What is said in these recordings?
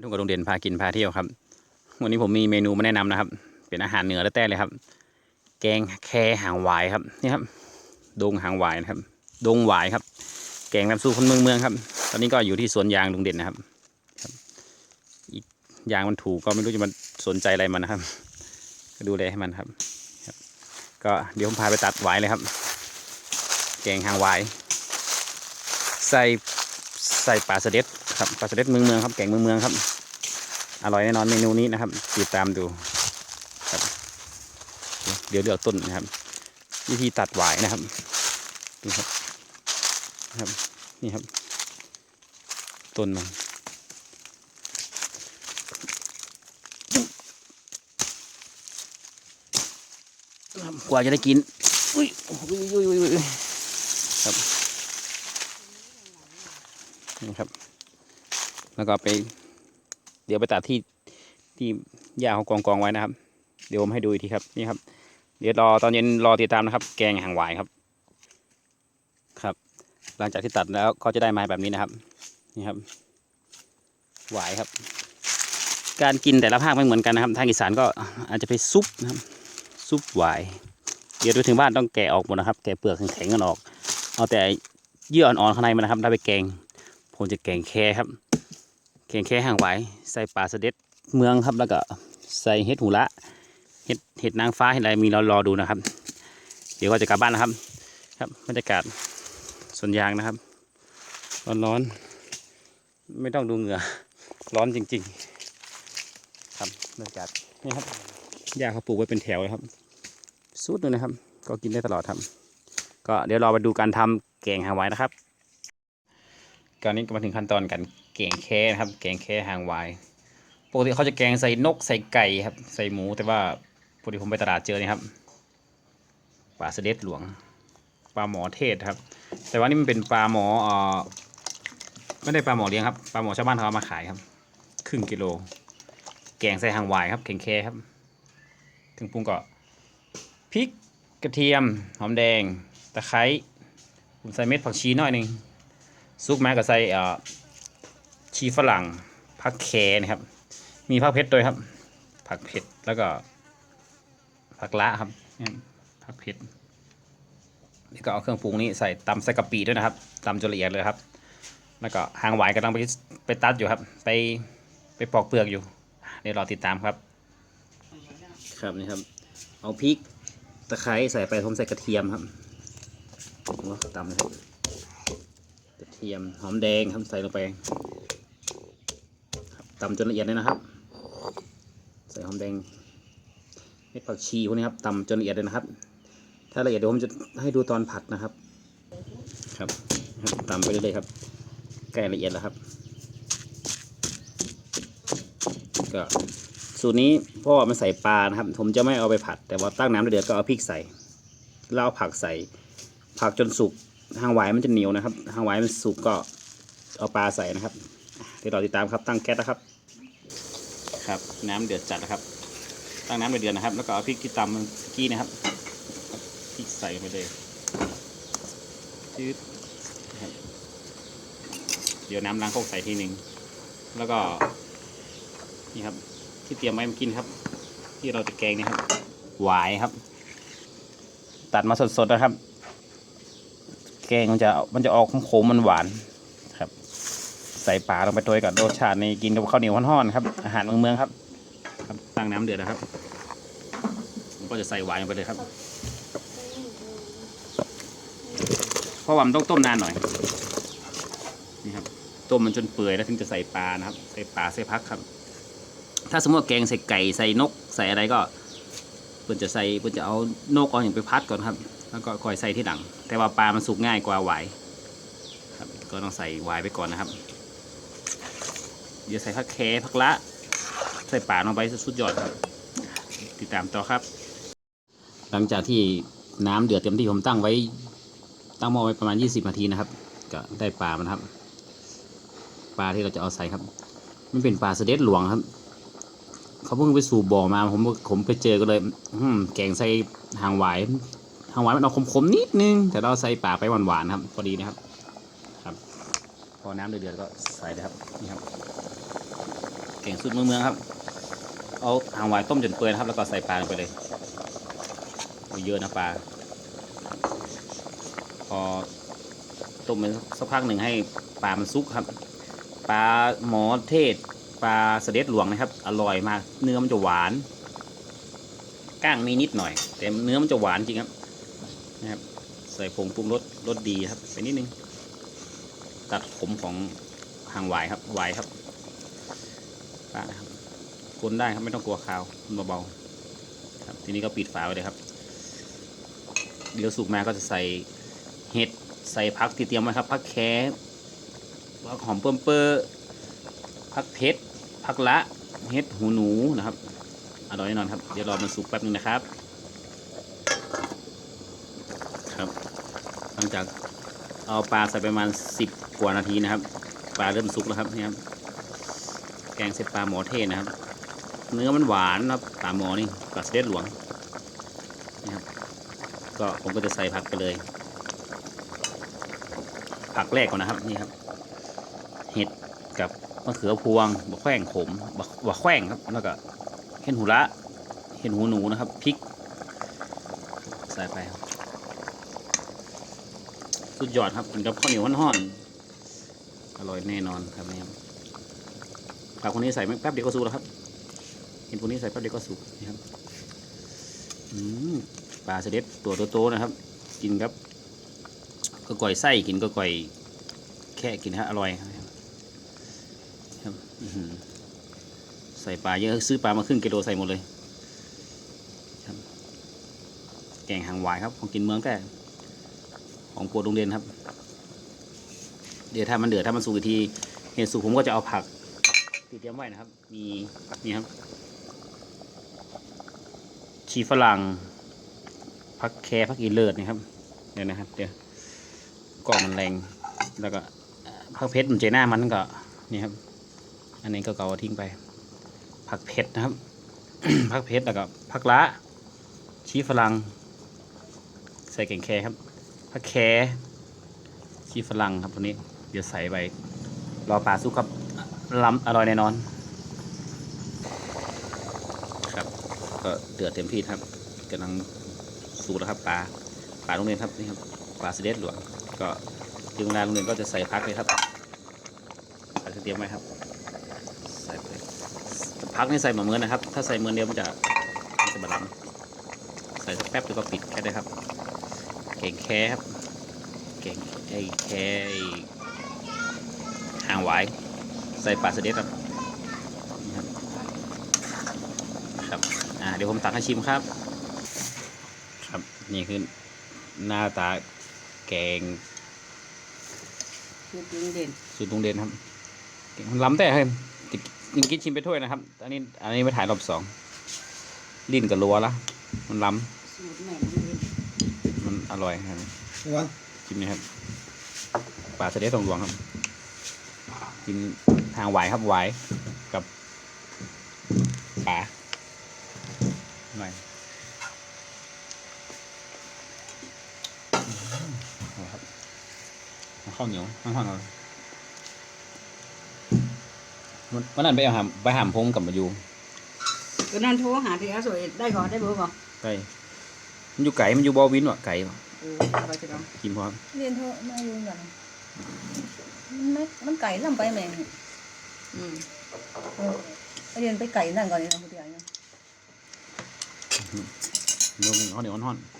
ทุ่งกระดงเด่นพากินพาเที่ยวครับ วันนี้ผมมีเมนูมาแนะนำนะครับ เป็นอาหารเหนือแต้ๆเลยครับ แกงแคหางหวายครับนี่ครับดงหางหวายนะครับดงหวายครับ แกงน้ำซุปคนเมืองเมืองครับ ตอนนี้ก็อยู่ที่สวนยางลุงเด่นนะครับครับอีกยางมันถูกก็ไม่รู้จะมาสนใจอะไรมันนะครับ ก็ดูแลให้มันครับครับก็เดี๋ยวผมพาไปตัดหวายเลยครับ แกงหางหวาย ใส่ใส่ปลาสเด็ด ครับปลาสะเด็ดเมืองเมืองครับแกงเมืองเมืองครับ อร่อยแน่นอนเมนูนี้นะครับติดตามดูครับ เดี๋ยวเลือกต้นนะครับ วิธีตัดหวายนะครับนี่ครับนะครับนี่ครับ ต้นมันครับกว่าจะได้กินอุ้ยอุ้ยอุ้ยอุ้ยอุ้ยครับนี่ครับ แล้วก็ไป เดี๋ยวไปตัดที่ที่หญ้าเขากองกองๆไว้นะครับ เดี๋ยวผมให้ดูอีกทีครับนี่ครับ เดี๋ยวรอตอนเย็นรอติดตามนะครับ แกงหางหวายครับ ครับ หลังจากที่ตัดแล้วก็จะได้มาแบบนี้นะครับ นี่ครับ หวายครับ การกินแต่ละภาคไม่เหมือนกันนะครับ ทางอีสานก็อาจจะไปซุปนะครับ ซุปหวาย เดี๋ยวไปถึงบ้านต้องแกะออกหมดนะครับ แกะเปลือกแข็งๆกันออก เอาแต่เยื่ออ่อนๆข้างในมันนะครับถ้าไปแกงผมจะแกงแค่ครับ แกงแค่ห่างไหวใส่ปลาสเด็ดเมืองครับแล้วก็ใส่เห็ดหูละเห็ดเห็ดนางฟ้าเห็ดอะไรมีรอรอดูนะครับ เดี๋ยวก็จะกลับบ้านนะครับ ครับบรรยากาศสวนยางนะครับ ร้อนร้อนไม่ต้องดูเหงื่อร้อนจริง ๆ ครับบรรยากาศนี่ครับหญ้าเขาปลูกไว้เป็นแถวเลยครับสุดเลยนะครับ ก็กินได้ตลอดครับ ก็เดี๋ยวรอไปดูการทำแกงหางไหวนะครับตอนนี้ก็มาถึงขั้นตอนการ แกงแค่นะครับ แกงแค่หางวายปกติเขาจะแกงใส่นกใส่ไก่ครับ ใส่หมูแต่ว่าพอดีผมไปตลาดเจอนี่ครับปลาเสด็จหลวงปลาหมอเทศครับ แต่ว่านี่มันเป็นปลาหมอเอ่อไม่ได้ปลาหมอเลี้ยงครับปลาหมอชาวบ้านเขาเอามาขายครับ ครึ่งกิโล แกงใส่หางวายครับแกงแค่ครับ ถึงปรุงก็พริกกระเทียมหอมแดงตะไคร้ผมใส่เม็ดผักชีน่อยหนึ่งซุปแม้ก็ใส่เอ่อ ชีฝรั่งผักแคนะครับ มีผักเผ็ดด้วยครับ ผักเผ็ดแล้วก็ผักละครับนี่ผักเผ็ดนี่ก็เอาเครื่องปรุงนี้ใส่ตำใส่กะปิด้วยนะครับตำจนละเอียดเลยครับ แล้วก็หางหวายกำลังไปไปตัดอยู่ครับ ไปไปปอกเปลือกอยู่เดี๋ยวรอติดตามครับ ครับนี่ครับ เอาพริกตะไคร้ใส่ไปผมใส่กระเทียมครับตำเลยครับกระเทียมหอมแดงครับใส่ลงไป ตำจนละเอียดเลยนะครับ ใส่หอมแดงเม็ดผักชีพวกนี้ครับตำจนละเอียดเลยนะครับ ถ้าละเอียดเดี๋ยวผมจะให้ดูตอนผัดนะครับครับ ครับตำไปเรื่อยๆครับใกล้ละเอียดแล้วครับ ก็สูตรนี้พ่อมันใส่ปลานะครับ ผมจะไม่เอาไปผัด แต่ว่าตั้งน้ำเดือดก็เอาพริกใส่แล้วเอาผักใส่ ผักจนสุกหางหวายมันจะเหนียวนะครับหางหวายมันสุกก็เอาปลาใส่นะครับเดี๋ยวรอติดตามครับตั้งแก๊สนะครับ ครับ น้ำเดือดจัดนะครับ ตั้งน้ำเดือดนะครับ แล้วก็เอาพริกที่ตำเมื่อกี้นะครับพริกใส่ไปเลยจืดเดี๋ยวน้ำล้างโคกใส่ทีหนึ่งแล้วก็นี่ครับ ที่เตรียมไว้มากินครับ ที่เราจะแกงนี่ครับ หวายครับ ตัดมาสดๆนะครับ แกงมันจะมันจะออกขมๆมันหวาน ใส่ปลาลงไปตัวกับรสชาติในกินกับข้าวเหนียวห่อนๆครับ อาหารเมืองเมืองครับ ครับตั้งน้ำเดือดนะครับผมก็จะใส่หวานลงไปเลยครับ เพราะว่ามันต้องต้มนานหน่อยนี่ครับต้มมันจนเปื่อยแล้วถึงจะใส่ปลานะครับ ใส่ปลาใส่พักครับ ถ้าสมมติว่าแกงใส่ไก่ใส่นกใส่อะไรก็เพื่อจะใส่เพื่อจะเอานกเอาอย่างไปพัดก่อนครับ แล้วก็คอยใส่ที่หลัง แต่ว่าปลามันสุกง่ายกว่าหวายครับก็ต้องใส่หวายไปก่อนนะครับ เดี๋ยวใส่ผักแคผักละ ใส่ปลาลงไปสุดยอดครับ ติดตามต่อครับ หลังจากที่น้ำเดือดเต็มที่ผมตั้งไว้ ตั้งหม้อไว้ประมาณ 20 นาทีนะครับ ก็ได้ปลามันครับ ปลาที่เราจะเอาใส่ครับ มันเป็นปลาเสด็จหลวงครับ เขาเพิ่งไปสู่บ่อมาผมผมไปเจอก็เลย อืมแกงใส่หางหวายหางหวายมันเอาขมๆนิดนึง แต่เราใส่ปลาไปหวานๆครับพอดีนะครับ ครับ พอน้ำเดือดๆก็ใส่เลยครับนี่ครับ แกงสูตรเมืองเมืองครับ เอาหางวายต้มจนเปื่อยนะครับ แล้วก็ใส่ปลาลงไปเลยโอ้เยอะนะปลา พอต้มไปสักพักหนึ่งให้ปลามันสุกครับ ปลาหมอเทศ ปลาเสด็จหลวงนะครับ อร่อยมาก เนื้อมันจะหวาน ก้างมีนิดหน่อย แต่เนื้อมันจะหวานจริงครับ นะครับ ใส่ผงปรุงรส รสดีครับ ไปนิดนึง ตัดขมของหางวายครับ วายครับ ปลานะครับคนได้ครับไม่ต้องกลัวคาวมันเบาๆครับทีนี้ก็ปิดฝาไว้เลยครับ เดี๋ยวสุกมาก็จะใส่เห็ดใส่พักที่เตรียมไว้ครับพักแคพักหอมเปิ้มเปอร์พักเพชรพักละเห็ดหูหนูนะครับอร่อยแน่นอนครับเดี๋ยวรอมันสุกแป๊บนึงนะครับ ครับหลังจากเอาปลาใส่ไปประมาณสิบกว่านาทีนะครับ ปลาเริ่มสุกแล้วครับนี่ครับ แกงเสร็จปลาหมอเทศนะครับ เนื้อมันหวานนะปลาหมอนี่ปลาเสเตดหลวงนะครับ ก็ผมก็จะใส่ผักไปเลย ผักแรกก่อนนะครับนี่ครับ เห็ดกับมะเขือพวงบะแข้งขมบะบะแข้งครับ แล้วก็เห็ดหูละเห็ดหูหนูนะครับพริก ใส่ไปสุดยอดครับกินกับข้าวเหนียวห่อนๆอร่อยแน่นอนครับนี่ครับ ผักคนนี้ใส่แป๊บเดียวก็สุกแล้วครับเห็นพวกนี้ใส่แป๊บเดียวก็สุกนี่ครับอืมปลาเสด็จตัวโตๆนะครับ กินครับก็ก่อยไส้กินก็ก่อยแค่กินฮะอร่อยครับใส่ปลาเยอะซื้อปลามาครึ่งกิโลใส่หมดเลยแกงหางหวายครับของกินเมืองแต่ของโปรดโรงเรียนครับ เดี๋ยวถ้ามันเดือดถ้ามันสุกอีกทีเห็นสุกผมก็จะเอาผัก ที่เตรียมไว้นะครับ มีนี่ครับชีฝรั่งผักแครผักอีเลิศนะครับ เดี๋ยวนะครับ เดี๋ยวกล่องมันแรง แล้วก็เอ่อผักเพชรมันเจหน้ามันก็นี่ครับ อันนี้ก็เก่าทิ้งไป ผักเพชรนะครับ ผักเพชรแล้วก็ผักละชีฝรั่งใส่แกงแครครับผักแคชีฝรั่งครับตัวนี้ เดี๋ยวใส่ไปรอปลาสุกครับ ล้ำอร่อยแน่นอน ครับ ก็เดือดเต็มที่ครับกำลังสุกแล้วครับปลาปลาโรงเรียนครับนี่ครับปลาสเดดหลวงก็ถึงเวลาโรงเรียนก็จะใส่พักเลยครับใส่เตรียมไว้ครับใส่ไปพักนี่ใส่หมือนเมือนนะครับ ถ้าใส่เมือนเดียวมันจะมันจะบาลานซ์ใส่สักแป๊บเดียวก็ปิดแค่ได้ครับเก่งแค่ครับเก่งไอ้แค่ไอ้หางหวาย ใส่ปลาสเดดครับนี่ครับครับอ่าเดี๋ยวผมตักให้ชิมครับ ครับนี่คือหน้าตาแกงคือจริงเด่นสูตรตรงเด่นครับแกงมันล้ำแต่เฮ้ยติยังกินชิมไปถ้วยนะครับ อันนี้อันนี้ไปถ่ายรอบสองลิ้นกับรัวละมันล้สูตรแม่นเด่นำมันอร่อยครับวันชิมนะครับปลาสะเด็ดตรงหลวงครับ กิน ทางหวายครับหวายกับปลาหน่อยเอาครับเอาข้าวเหนียวข้างๆเอาวันวันนั้นไปเอาหามไปหามพงกับมาอยู่ก็นั่นโทรหาที่อาสวยได้ก่อนได้เบอร์ก่อนใกล้มันอยู่ไก่มันอยู่บอวินวะไก่วะเออไปจะต้องกินพร้อมเรียนเถอะมาอยู่กันมันไม่มันไก่ลำไปแม่ง อืมเออไปเรียนไปไก่นั่นก่อนนี่นะคุณยายเนาะเนื้อข้าวเหนียวห่อนๆ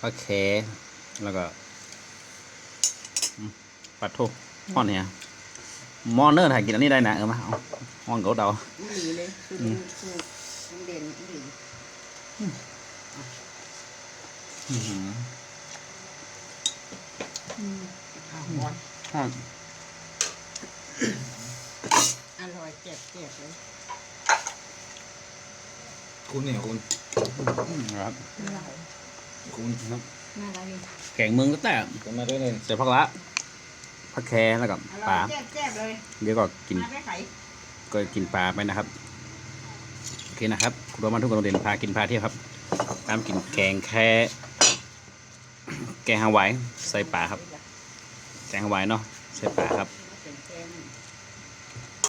ปลาแคแล้วก็อืมปลาโทห่อนเนี่ยมอนเนอร์ถ่ายกินอันนี้ได้นะเออมาเอาห่อนเขาเดาดีเลยสูตรสูตรสูตรเด่นดีอื้อหือข้าวร้อน ห่อน อร่อยเจ็ บเจ็บเลยคุณเนี่ยคุณครับคุณครับน่ารักดีแกงเมืองก็แต่จะมาด้วยเลยเสร็จพักละผักแคแล้วก็อปร่อลายเจ็บเจ็บเลยเดี๋ยวก็กินมาไปไข่ก็กินปลาไปนะครับโอเคนะครับคุณรมาทุกคนโรงเรียนพากินพาเที่ยวครับตามกินแกงแค่แกงฮาวายใส่ปลาครับ แกงฮาวายเนาะใส่ปลาครับ